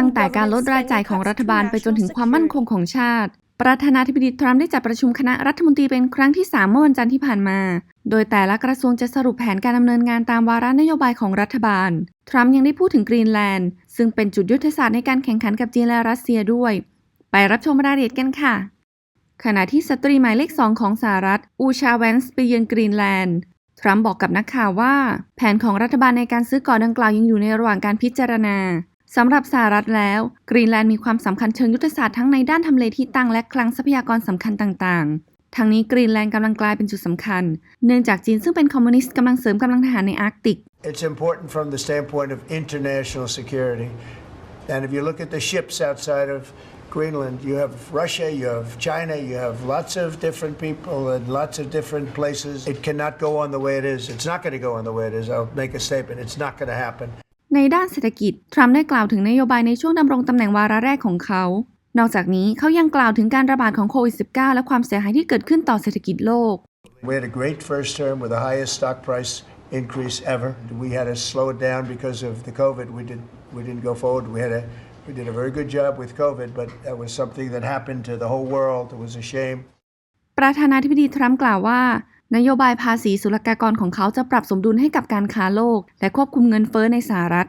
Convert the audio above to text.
ตั้งแต่การลดรายจ่ายของรัฐบาลไปจนถึงความมั่นคงของชาติ ประธานาธิบดีทรัมป์ได้จัดประชุมคณะรัฐมนตรีเป็นครั้งที่ 3 เมื่อวันจันทร์ที่ผ่านมา โดยแต่ละกระทรวงจะสรุปแผนการดำเนินงานตามวาระนโยบายของรัฐบาล ทรัมป์ยังได้พูดถึงกรีนแลนด์ ซึ่งเป็นจุดยุทธศาสตร์ในการแข่งขันกับจีนและรัสเซียด้วย ไปรับชมรายละเอียดกันค่ะ ขณะที่สตรีหมายเลข2ของสหรัฐ อูชาแวนส์ไปเยือนกรีนแลนด์ทรัมป์บอกกับนักข่าวว่า แผนของรัฐบาลในการซื้อกาะดังกล่าวยังอยู่ในระหว่างการพิจารณา สำหรับสหรัฐแล้ว กรีนแลนด์มีความสำคัญเชิงยุทธศาสตร์ทั้งในด้านทำเลที่ตั้งและคลังทรัพยากรสำคัญต่างๆ ทั้งนี้กรีนแลนด์กำลังกลายเป็นจุดสำคัญ เนื่องจากจีนซึ่งเป็นคอมมิวนิสต์กำลังเสริมกำลังทหารในอาร์กติก It's important from the standpoint of international security. And if you look at the ships outside of Greenland, you have Russia, you have China, you have lots of different people and lots of different places. It cannot go on the way it is. It's not going to go on the way it is. I'll make a statement. It's not going to happen. ในด้านเศรษฐกิจ ทรัมป์ได้กล่าวถึงนโยบายในช่วงดำรงตำแหน่งวาระแรกของเขา นอกจากนี้เขายังกล่าวถึงการระบาดของโควิด -19 และความเสียหายที่เกิดขึ้นต่อเศรษฐกิจโลก We had a great first term with the highest stock price increase ever. We had to slow it down because of the COVID. We did we didn't go forward. We had a we did a very good job with COVID, but that was something that happened to the whole world. It was a shame. ประธานาธิบดีทรัมป์กล่าวว่า นโยบายภาษีศุลกากรของเขาจะปรับสมดุลให้กับการค้าโลก และควบคุมเงินเฟ้อในสหรัฐ